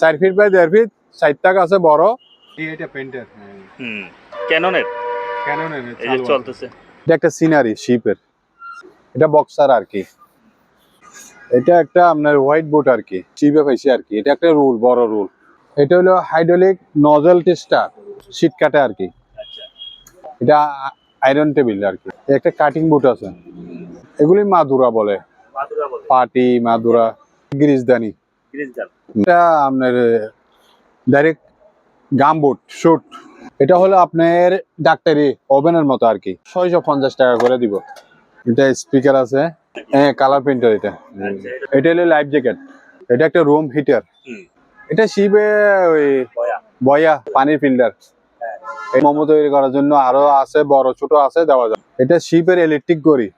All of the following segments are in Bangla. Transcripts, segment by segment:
চার ফিট বাই দেড় ফিট সাইড টাক আছে বড়। এটা পেন্টার হুম ক্যাননের কেন এই যে চলতেছে। এটা একটা সিনারি শিপের এটা বক্সার আর কি। এটা একটা আপনার হোয়াইট বোট আর কি শিপে পাইছি আর কি। এটা একটা রুল বড় রুল। এটা হলো হাইড্রোলিক নজল টেস্টার শীত কাটে আর কি। আচ্ছা। এটা আয়রন টেবিল আর কি। একটা কাটিং বুট আছে। এগুলি মাদুরা বলে। পাটি মাদুরা গ্রিজদানি। এটা আপনার ডাইরেক্ট গাম বুট শুট এটা হলো আপনার ডাক্তারি ওভেনের মতো আর কি। ছয়শো পঞ্চাশ টাকা করে দিব। এটা স্পিকার আছে। হ্যাঁ কালার প্রিন্টার এটা। আচ্ছা, এটা- এটা হলো লাইফ জ্যাকেট এটা একটা রুম হিটার এটা শিবে ওই বয়া। বয়া পানির ফিল্টার হ্যাঁ। এই মোমো তৈরি করার জন্য আরও আছে বড় ছোট আছে দেওয়া যায় এটা শিপের ইলেকট্রিক গড়ি।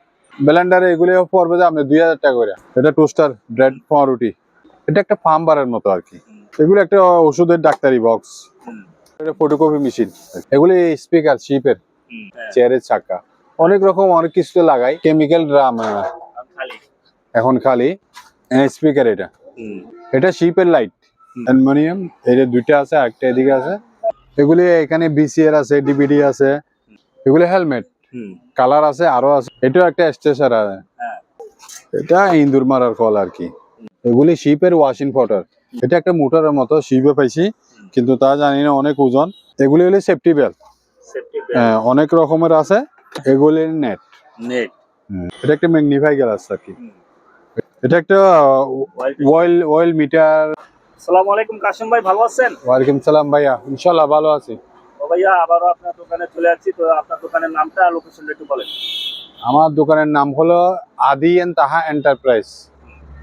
ব্লেন্ডার এগুলো পড়বে যে আপনি দুই হাজার টাকা করে। এটা টোস্টার ব্রেড পাউরুটি। এটা একটা ফার্ম বারের মতো আর কি। এগুলো একটা ওষুধের ডাক্তারি বক্স এটা ফটোকপি মেশিন এগুলি স্পিকার শিপের চেয়ারের চাকা। অনেক রকম অনেক কিছু লাগাই। কেমিক্যাল ড্রাম এখন খালি। স্পিকার এটা। এটা শিপের লাইট। অ্যালুমিনিয়াম। এটা দুইটা আছে একটা এদিকে আছে। এগুলি এখানে বিসিআর আছে ডিবিডি আছে। এগুলি হেলমেট কালার আছে আরও আছে। এটাও একটা স্টেশন আছে হ্যাঁ। এটা ইন্দুর মারার কল আর কি। এগুলি শিপের ওয়াশিং ফটার এটা একটা মোটরের মতো শিপে পাইছি কিন্তু তা জানি না অনেক ওজন। এগুলি হলো সেফটি বেল্ট সেফটি অনেক রকমের আছে এগুলি নেট নেট এটা একটা ম্যাগনিফাই গ্লাস আর কি। এটা একটা অয়েল অয়েল মিটার আসসালামু আলাইকুম কাশিম ভাই ভালো আছেন? ওয়ালাইকুম সালাম ভাইয়া। ইনশাআল্লাহ ভালো আছি। ও ভাইয়া আবারও আপনার দোকানে চলে আসছি। তো আপনার দোকানের নামটা লোকেশনটা একটু বলেন। আমার দোকানের নাম হলো আদি এন্ড তাহা এন্টারপ্রাইজ।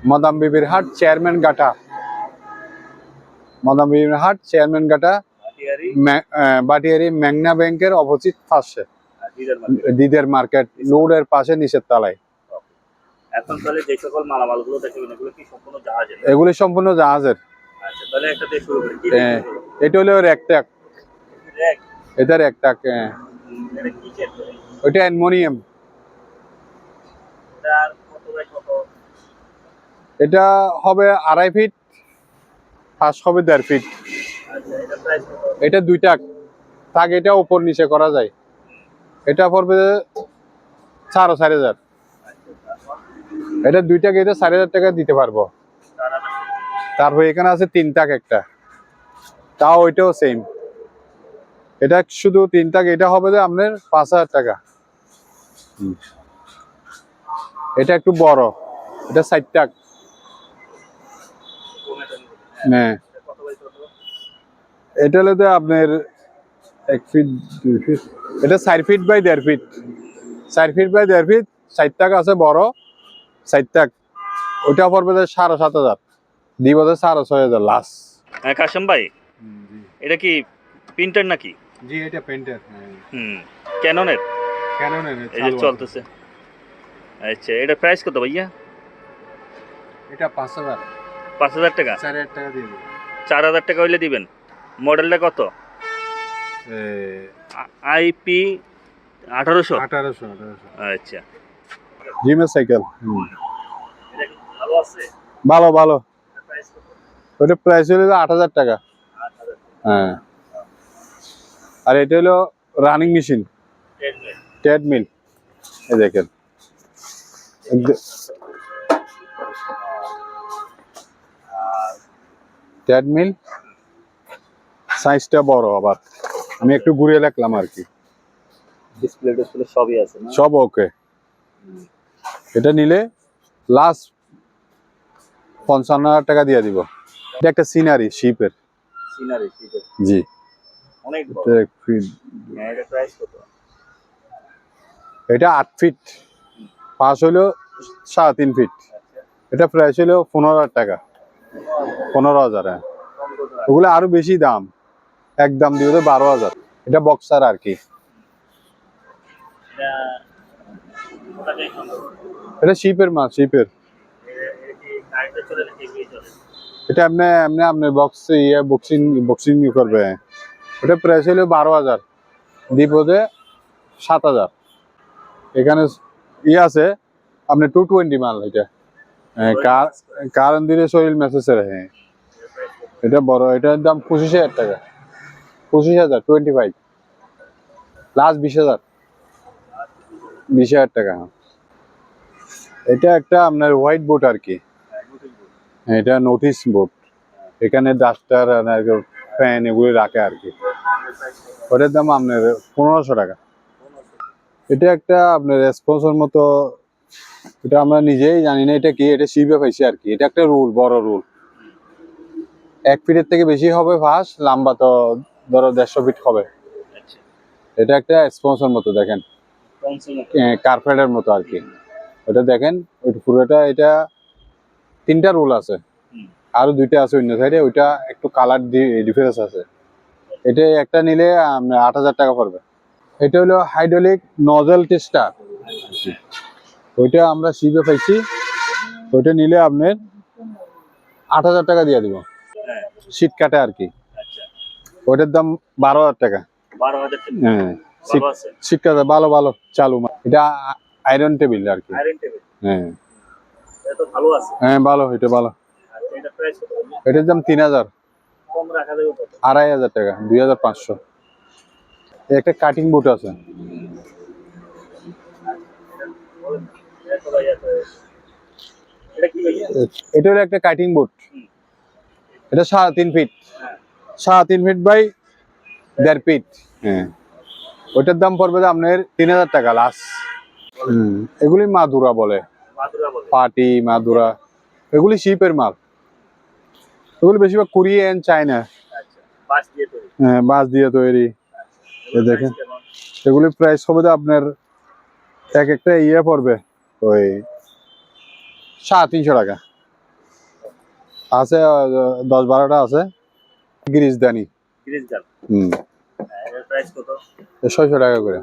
মদাম বিবির হাট চেয়ারম্যান গাটা। মদাম বিবির হাট চেয়ারম্যান গাটা বাটিয়ারি। মেঘনা ব্যাংকের অপোজিট পাশে। দিদের মার্কেট রোডের পাশে নিচের তলায়। এখন তাহলে যে সকল মালামালগুলো দেখবেন এগুলো কি সম্পূর্ণ জাহাজের? এগুলি সম্পূর্ণ জাহাজের। আচ্ছা তাহলে একটা দিয়ে শুরু করি। এটা হলো র্যাক এটা কি চেক অ্যালমোনিয়াম। এটা হবে আড়াই ফিট ফার্স্ট হবে দেড় ফিট। এটা দুইটা থাক এটা উপর নিচে করা যায়। এটা পড়বে চারো চার হাজার। এটা দুইটা গেটে চার হাজার টাকা দিতে পারব। তারপর এখানে আছে তিন টাক একটা। তাও ওইটাও সেম এটা শুধু তিন টাক এটা হবে যে আপনার পাঁচ হাজার টাকা। এটা একটু বড়। এটা ষাট টাক হ্যাঁ। এটা হলো তো আপনার এক ফিট দুই ফিট এটা চার ফিট বাই দেড় ফিট চার ফিট বাই দেড় ফিট টাকা আছে বড় টাক ওইটা পড়বে যে সাড়ে সাত হাজার। দিব যে সাড়ে ছয় হাজার লাস্ট হ্যাঁ কাশিম ভাই? এটা কি প্রিন্টার নাকি? জি এটা পেন্টার হুম ক্যাননের? কেন এই যে চলতেছে। আচ্ছা এটা প্রাইস কত ভাইয়া? এটা পাঁচ হাজার। পাঁচ হাজার টাকা? চার হাজার টাকা দিয়ে চার হাজার টাকা হইলে দিবেন। মডেলটা কত? আইপি আঠারোশো? আঠারোশো আঠারোশো। আচ্ছা। জিমের সাইকেল। ভালো ভালো ওটা প্রাইস হলো আট হাজার টাকা। হ্যাঁ। আর এটা হলো রানিং মেশিন টেড মিল এই দেখেন। টেড মিল সাইজটা বড় আবার। আমি একটু ঘুরে রাখলাম আর কি। ডিসপ্লে ডিসপ্লে সবই আছে না? সব ওকে এটা নিলে লাস্ট পঞ্চান্ন হাজার টাকা দিয়ে দিব। এটা একটা সিনারি শিপের সিনারি আছে জি। অনেক বড়। এটা। হ্যাঁ, এটা প্রাইস কত? এটা আট ফিট পাঁচ হলো সাড়ে তিন ফিট এটা প্রাইস হলো পনেরো হাজার টাকা। পনেরো হাজার? ওগুলো আরও বেশি দাম। এক দাম দিয়ে বারো হাজার। এটা বক্সার আর কি। এটা শিপের মাছ শিপের। এটা এমনি আপনি বক্স ইয়ে বক্সিং বক্সিং করবে। এটা প্রাইস হলো বারো হাজার। দ্বীপদে সাত হাজার। এখানে ইয়ে আছে, আপনি টু টোয়েন্টি মাল এটা। কারণ দিলে শরীর মেসেজের হ্যাঁ। এটা বড় এটার দাম পঁচিশ হাজার টাকা। পঁচিশ হাজার টোয়েন্টি ফাইভ লাস্ট বিশ হাজার। বিশ হাজার টাকা হ্যাঁ। এটা একটা আপনার হোয়াইট বোর্ড আর কি। এটা নোটিশ বোর্ড এখানে ডাস্টার ফ্যান এগুলি রাখে আর কি। ওটার দাম আপনার পনেরোশো টাকা। এটা একটা আপনার রেসপন্সর মতো এটা আমরা নিজেই জানি না এটা কি এটা শিবে পাইছি আর কি। এটা একটা রুল বড় রুল। এক ফিটের থেকে বেশি হবে ফাঁস লম্বা তো ধরো দেড়শো ফিট হবে। আচ্ছা। এটা একটা স্পন্সর মতো দেখেন। কার্পেটের মতো। আর কি। ওটা দেখেন ওই পুরোটা এটা তিনটা রুল আছে। আরও দুইটা আছে অন্য সাইডে ওইটা একটু কালার ডিফারেন্স আছে। এটা একটা নিলে আট হাজার টাকা পড়বে। এটা হলো হাইড্রোলিক নজেল টেস্টার ওইটা আমরা শিপে পাইছি। ওইটা নিলে আপনার আট হাজার টাকা দিয়ে দিব। হ্যাঁ শীত কাটে আর কি। আচ্ছা ওইটার দাম বারো হাজার টাকা। হ্যাঁ শীত ভালো কাটে ভালো ভালো চালু। এটা আয়রন টেবিল আর কি। হ্যাঁ। ভালো হ্যাঁ ভালো এটা ভালো। আচ্ছা এটার দাম তিন হাজার। আড়াই হাজার টাকা দুই হাজার পাঁচশো। একটা কাটিং বুট আছে। বলেন। এটা হলো? একটা কাটিং বুট এটা সাড়ে তিন ফিট হ্যাঁ। সাড়ে তিন ফিট বাই দেড় ফিট হ্যাঁ। ওইটার দাম পড়বে আপনার তিন হাজার টাকা লাস এগুলি মাদুরা বলে। পাটি মাদুরা। এগুলি শিপের মাল। এগুলি বেশিরভাগ চায়না আচ্ছা। বাস দিয়ে তৈরি। হ্যাঁ বাঁশ দিয়ে তৈরি। দেখেন। এগুলি প্রাইস হবে আপনার এক একটা ইয়ে পড়বে। ওই সাড়ে তিনশো টাকা। আছে দশ বারোটা আছে। গ্রিস গাল হুম। ছয়শো টাকা করে।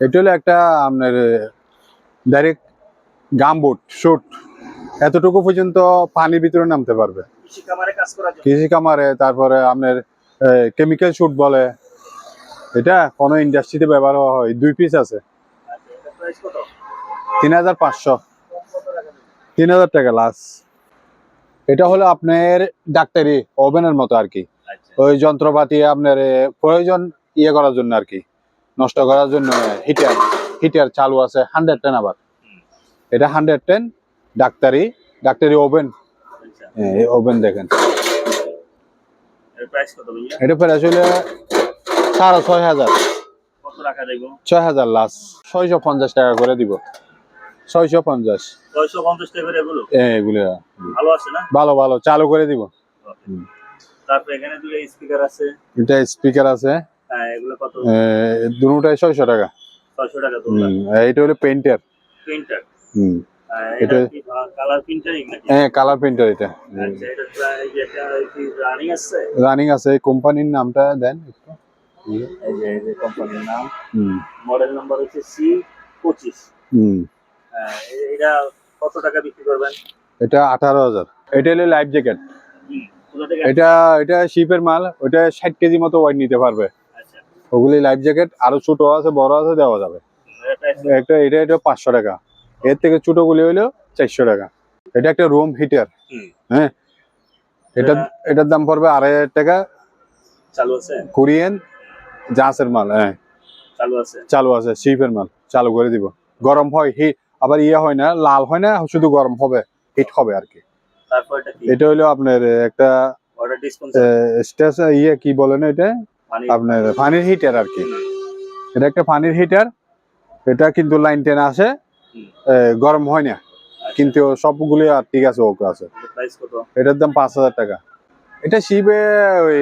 এটা হলো একটা আপনার ডাইরেক্ট গাম বুট শুট এতটুকু পর্যন্ত পানির ভিতরে নামতে পারবে। কৃষি কামারে তারপরে আপনার কেমিক্যাল শুট বলে। এটা কোনো ইন্ডাস্ট্রিতে ব্যবহার হওয়া হয়। দুই পিস আছে। তিন হাজার পাঁচশো? তিন হাজার টাকা লাস এটা হলো আপনার ডাক্তারি ওভেনের মতো আর কি আচ্ছা। ওই যন্ত্রপাতি আপনার প্রয়োজন ইয়ে করার জন্য আর কি নষ্ট করার জন্য হিটার হিটার চালু আছে হান্ড্রেড টেন আবার। এটা হান্ড্রেড টেন ডাক্তারি ডাক্তারি ওভেন ওভেন দেখেন। এটা প্রাইস কত এটা সাড়ে ছয় হাজার। ছয় হাজার লাস ছয়শো পঞ্চাশ টাকা করে দিব। ছয়শো পঞ্চাশ। টাকা এগুলো? এগুলো ভালো ভালো চালু করে দিব। এটা স্পিকার আছে। হ্যাঁ দুটাই ছয়শো টাকা। হলো পেন্টার এটা এটা- কালার প্রিন্টারিং হ্যাঁ কালার প্রিন্টার এটা। আচ্ছা এটা রানিং আছে? কোম্পানির নামটা দেন। এই যে এই যে কোম্পানির নাম। মডেল নাম্বার হচ্ছে সি পঁচিশ। এটা কত টাকা বিক্রি করবেন? এটা আঠারো হাজার। এটা হলো লাইফ জ্যাকেট এটা এটা শিপের মাল ওটা ষাট কেজি মতো ওয়াইট নিতে পারবে। আচ্ছা। ওগুলি লাইফ জ্যাকেট আরও ছোট আছে বড় আছে দেওয়া যাবে? একটা এটা এটা পাঁচশো টাকা। এর থেকে ছোট গুলি হলো চারশো টাকা। এটা একটা রুম হিটার হ্যাঁ? এটা এটার দাম পড়বে আড়াই হাজার টাকা। কোরিয়ান জাহাজের মাল হ্যাঁ। চালু আছে। চালু আছে শিপের মাল চালু করে দিব। গরম হয় হিট আবার ইয়ে হয় না লাল হয় না শুধু গরম হবে হিট হবে আর কি। এটা হলো আপনার একটা ইয়ে কি বলেন এটা? আপনার পানির হিটার আর কি। এটা একটা পানির হিটার এটা কিন্তু লাইন টেন আসে। এ, গরম হয় না কিন্তু সবগুলি আর ঠিক আছে ওকে আছে। এটার দাম পাঁচ হাজার টাকা। এটা শিপে ওই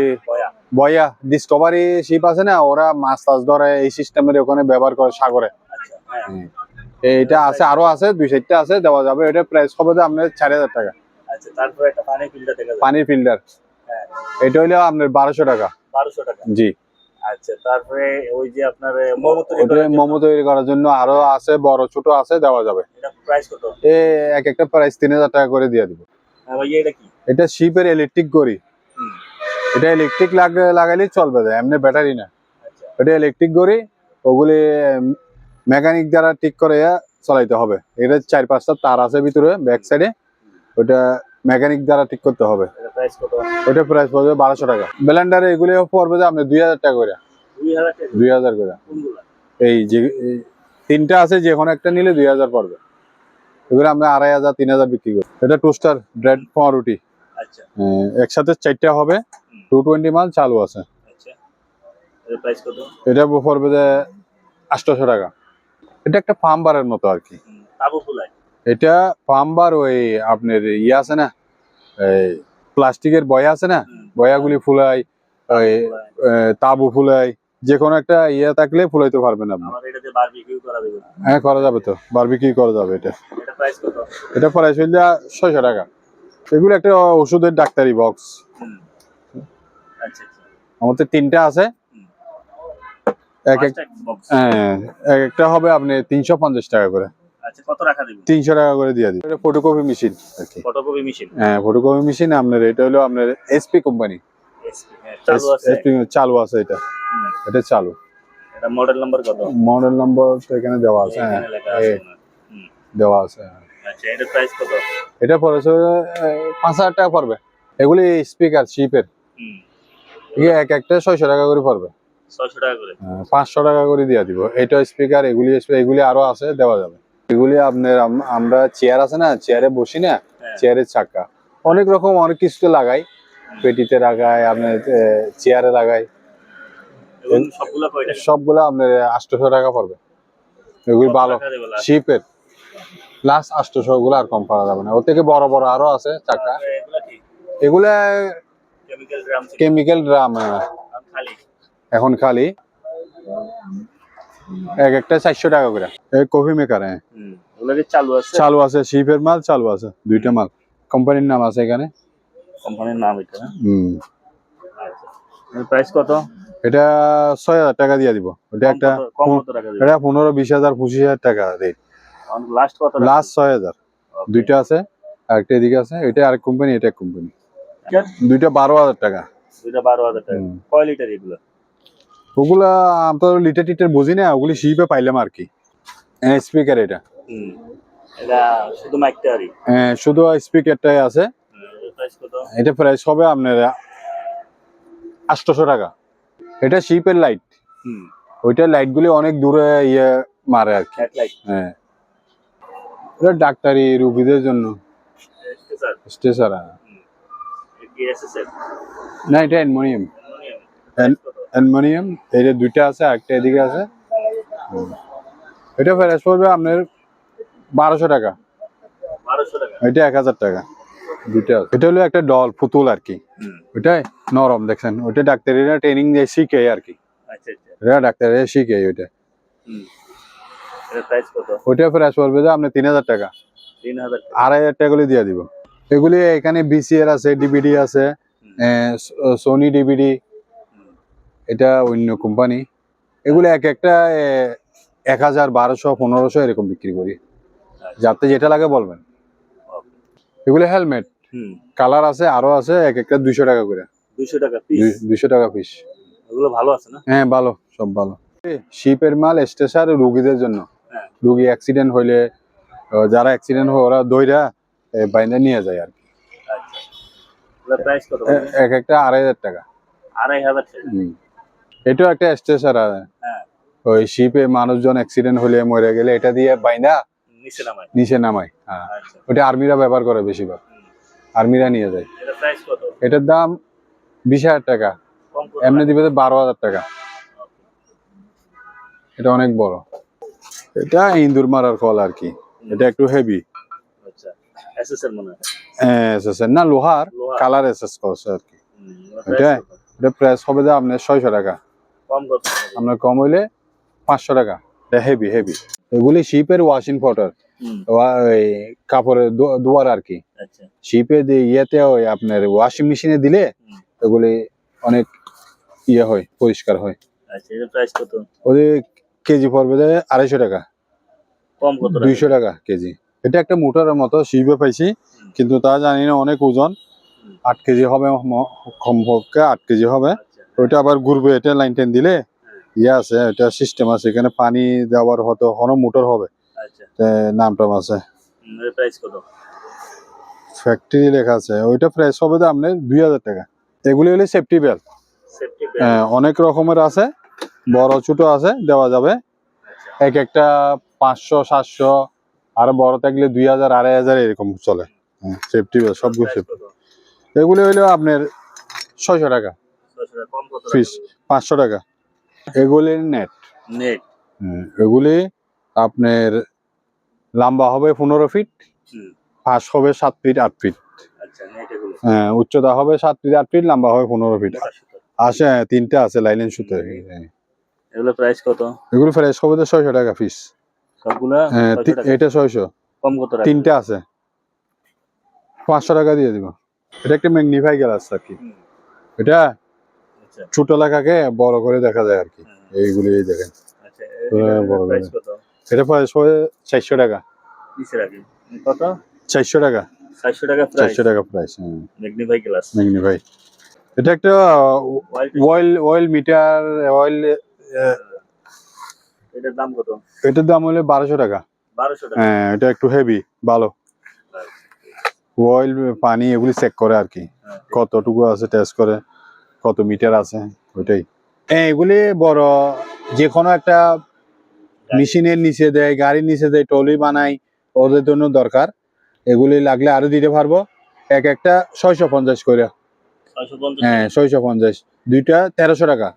বয়া ডিসকভারি শিপ আছে না ওরা মাছ টাছ ধরে এই সিস্টেমের ওখানে ব্যবহার করে সাগরে। আচ্ছা হ্যাঁ। এইটা আছে আরও আছে দুই সাইডটা আছে দেওয়া যাবে। এটা প্রাইস হবে যে আপনার চার হাজার টাকা। আচ্ছা পানির ফিল্টার হ্যাঁ। এটা হইল আপনার বারোশো টাকা। বারোশো টাকা? জি। আচ্ছা তারপরে ওই যে আপনার মোমো তৈরি করার জন্য, আরও আছে বড় ছোট আছে দেওয়া যাবে। এটা প্রাইস কত? এ এক একটা প্রাইস তিন হাজার টাকা করে দিয়ে দিব। হ্যাঁ এটা কি? এটা শিপের ইলেকট্রিক গড়ি। এটা ইলেকট্রিক লাগাইলেই চলবে যায় এমনি ব্যাটারি না। আচ্ছা। এটা ইলেকট্রিক গড়ি ওগুলি মেকানিক দ্বারা ঠিক করে চলাইতে হবে। এটা চার পাঁচটা তার আছে ভিতরে ব্যাক সাইডে ওটা মেকানিক দ্বারা ঠিক করতে হবে। এটা প্রাইস কত? ওইটা প্রাইস পড়বে বারোশো টাকা। ব্লেন্ডারে এগুলি পড়বে যে আপনি দুই হাজার টাকা করে। দুই হাজার করে। এই যে তিনটা আছে যে কোনো একটা নিলে দুই হাজার পড়বে। এগুলো আমরা আড়াই হাজার তিন হাজার বিক্রি করি। এটা টোস্টার ব্রেড পাউরুটি একসাথে চারটা হবে। টু টোয়েন্টি মাল চালু আছে। আচ্ছা। এটা পড়বে যে আটশোশো টাকা। এটা একটা ফার্ম বারের মতো আর কি। এটা পাম্বার ওই আপনার ইয়ে আছে না এই প্লাস্টিকের বয়া আছে না বয়াগুলি ফুলাই ওই তাবু ফুলাই যে কোনো একটা ইয়ে থাকলে ফুলাইতে পারবেন আপনি। হ্যাঁ করা যাবে তো বারবিকিউ করা যাবে এটা। এটা প্রাইস হইলে ছয়শো টাকা। এগুলো একটা ওষুধের ডাক্তারি বক্স আমাদের তিনটা আছে। এক এক হ্যাঁ, এক একটা হবে আপনি তিনশো পঞ্চাশ টাকা করে। আচ্ছা তিনশো টাকা করে দিয়ে ফটোকপি মেশিন ফটোকপি মেশিন হ্যাঁ ফটোকপি মেশিন আপনার এটা হলো আপনার এসপি কোম্পানি হ্যাঁ চালু আছে। এটা। এটা চালু। মডেল নাম্বার কত? মডেল নম্বর তো এখানে দেওয়া আছে হ্যাঁ। দেওয়া আছে হ্যাঁ। আচ্ছা এটা পড়েছে পাঁচ হাজার টাকা পড়বে। এগুলি স্পিকার শিপের এক একটা ছয়শো টাকা করে পড়বে। ছয়শো টাকা করে। আহ, পাঁচশো টাকা করে দিয়ে দিব। এটা স্পিকার এগুলি এগুলি আরও আছে দেওয়া যাবে। এগুলি আপনার আমরা চেয়ার আছে না চেয়ারে বসি না হ্যাঁ। চেয়ারের চাকা। অনেক রকম অনেক কিছুতে লাগাই। পেটিতে লাগাই আপনার চেয়ারে লাগাই। সবগুলো আপনার আটশোশো টাকা পড়বে। এগুলি ভালো? শিপের লাস্ট আটশোশো গুলো আর কম পাওয়া যাবে না। ওর থেকে বড় বড় আরও আছে চাকা। এগুলা কেমিক্যাল ড্রাম এখন খালি। এক একটা চারশো টাকা করে। এই কফি মেকার হ্যাঁ। চালু আছে? চালু আছে শিপের মাল চালু আছে দুইটা মাল। কোম্পানির নাম আছে এখানে। কোম্পানির নাম এটা হুম। আচ্ছা। প্রাইস কত? এটা ছয় হাজার টাকা দিয়ে দিব। ওটা একটা এটা পনেরো বিশ হাজার পঁচিশ হাজার টাকা রেট লাস্ট কত লাস্ট ছয় হাজার। দুইটা আছে আরেকটা এদিকে আছে এটা আরেক কোম্পানি এটা এক কোম্পানি দুইটা বারো হাজার টাকা। দুইটা বারো হাজার টাকা। কয় লিটার এগুলো? ওগুলা আমরা লিটার টিটার বুঝি না ওগুলি শিপে পাইলাম আর কি। স্পিকার এটা। এটা শুধু মাইকটা আরই হ্যাঁ, শুধু স্পিকারটাই আছে। এটা প্রাইস হবে আপনার আটশোশো টাকা। এটা শিপের লাইট ওইটা লাইট গুলি অনেক দূরে ইয়ে মারে আর কি। হ্যাঁ। এটা ডাক্তারি রুগীদের জন্য। Station SSL. না এটা অ্যানমোনিয়াম। প্রাইস অ্যানমোনিয়াম এটা দুইটা আছে একটা এদিকে আছে। এটা প্রাইস পড়বে আপনার বারোশো টাকা। এটা এক হাজার টাকা। দুইটা এটা হলো একটা ডল পুতুল আর কি। ওইটাই নরম দেখছেন? ওইটা ডাক্তারিরা ট্রেনিং দিয়ে শিখে আর কি। আচ্ছা আচ্ছা। এটা ডাক্তারিরা শিখে ওইটা। ওইটা প্রাইস পড়বে যে আপনার তিন হাজার টাকা। তিন হাজার টাকা। আড়াই হাজার টাকা করে দিয়ে দিব। এগুলি এখানে বিসিআর আছে ডিবিডি আছে সোনি ডিবিডি এটা অন্য কোম্পানি এগুলো এক একটা এক হাজার বারোশো পনেরোশো এরকম বিক্রি করি। যাতে যেটা লাগে বলবেন। এগুলো হেলমেট কালার আছে আরও আছে এক একটা দুইশো টাকা করে। দুইশো টাকা পিস দুইশো টাকা পিস এগুলো ভালো আছে না? হ্যাঁ ভালো সব ভালো। শিপের মাল স্টেশন রুগীদের জন্য। হ্যাঁ। রুগী অ্যাক্সিডেন্ট হইলে যারা অ্যাক্সিডেন্ট হয় ওরা দইরা বাইন্দা নিয়ে যায় আর কি। আচ্ছা। এক একটা আড়াই হাজার টাকা। আড়াই হাজার টাকা। এটাও একটা স্টেশন হ্যাঁ। ওই শিপে মানুষজন অ্যাক্সিডেন্ট হলে মরে গেলে এটা দিয়ে বাইন্দা নিচে নামায়। হ্যাঁ। আচ্ছা। ওটা আর্মিরা ব্যবহার করে বেশিরভাগ। আর্মিরা নিয়ে যায়। এটার দাম বিশ হাজার টাকা। এমনি দিবে বারো হাজার টাকা। এটা অনেক বড়। এটা ইন্দুর মারার কল আর কি। এটা একটু হেভি এসএসএল মনে হয়। না লোহার। কালার এসএস করছে আর কি। এটা? এটা প্রাইস হবে যে আপনার ছয়শো টাকা। কম আপনার কম হইলে পাঁচশো টাকা। এটা হেভি হেভি এগুলি শিপের ওয়াশিং পাউডার কাপড়ের দো- ধোয়ার আর কি। আচ্ছা। শিপে দিয়ে ইয়েতে ওই আপনার ওয়াশিং মেশিনে দিলে এগুলি অনেক ইয়ে হয় পরিষ্কার হয়। আচ্ছা ওদের কেজি পড়বে আড়াইশো টাকা? দুইশো টাকা কেজি। এটা একটা মোটরের মতো শিপে পাইছি কিন্তু তা জানি না অনেক ওজন। আট কেজি হবে কমপক্ষে আট কেজি হবে। আচ্ছা। ওইটা আবার ঘুরবে এটা লাইন টেন দিলে ইয়ে আছে এটা সিস্টেম আছে এখানে পানি দেওয়ার হয়তো কোনো মোটর হবে। আচ্ছা। তে নাম টাম আছে ফ্যাক্টরি লেখা আছে ওইটা প্রাইস হবে তো আপনার দুই হাজার টাকা। এগুলি হলে সেফটি বেল্ট সেফটি অনেক রকমের আছে বড় ছোট আছে দেওয়া যাবে। এক একটা পাঁচশো সাতশো আর বড় থাকলে দুই হাজার আড়াই হাজার এরকম চলে। সেফটি সবগুলো সেফটি এগুলি হইল আপনার ছয়শো টাকা। পিস পাঁচশো টাকা। এগুলির নেট নেট এগুলি আপনার লম্বা হবে পনেরো ফিট ফাঁস হবে সাত ফিট আট ফিট আচ্ছা হ্যাঁ, উচ্চতা হবে সাত ফিট আট ফিট লম্বা হবে পনেরো ফিট আছে হ্যাঁ, তিনটে আছে লাইলেন সুতো। হ্যাঁ। এগুলো প্রাইস কত? এগুলো ফ্রেশ হবে তো ছয়শো টাকা পিস সবগুলা হ্যাঁ, 600 তি- টাকা। এটা ছয়শো। কম কত টাকা আছে। পাঁচশো টাকা দিয়ে দিব। এটা একটা ম্যাগনিফাই গ্লাস আর কি। এটা আচ্ছা। ছোট এলাকাকে বড় করে দেখা যায় আর কি। এইগুলি এই দেখেন। আচ্ছা হ্যাঁ, বড় এটা চারশো টাকা। কত? চারশো টাকা। চারশো টাকা প্রাইস চারশো টাকা প্রাইস হ্যাঁ। Magnify glass magnify. এটা একটা অয়েল অয়েল মিটার অয়েল এটার দাম কত? এটার দাম হলো বারোশো টাকা। বারোশো টাকা। হ্যাঁ এটা একটু হেভি ভালো। অয়েল পানি এগুলি চেক করে আর কি। হ্যাঁ, কতটুকু আছে টেস্ট করে কত মিটার আছে ওইটাই। হ্যাঁ এগুলি বড় যে কোনো একটা মেশিনের নিচে দেয় গাড়ির নিচে দেয় টলি বানাই ওদের জন্য দরকার। এগুলি লাগলে আরও দিতে পারব। এক একটা ছয়শো পঞ্চাশ করে। হ্যাঁ ছয়শো পঞ্চাশ। দুইটা তেরোশো টাকা।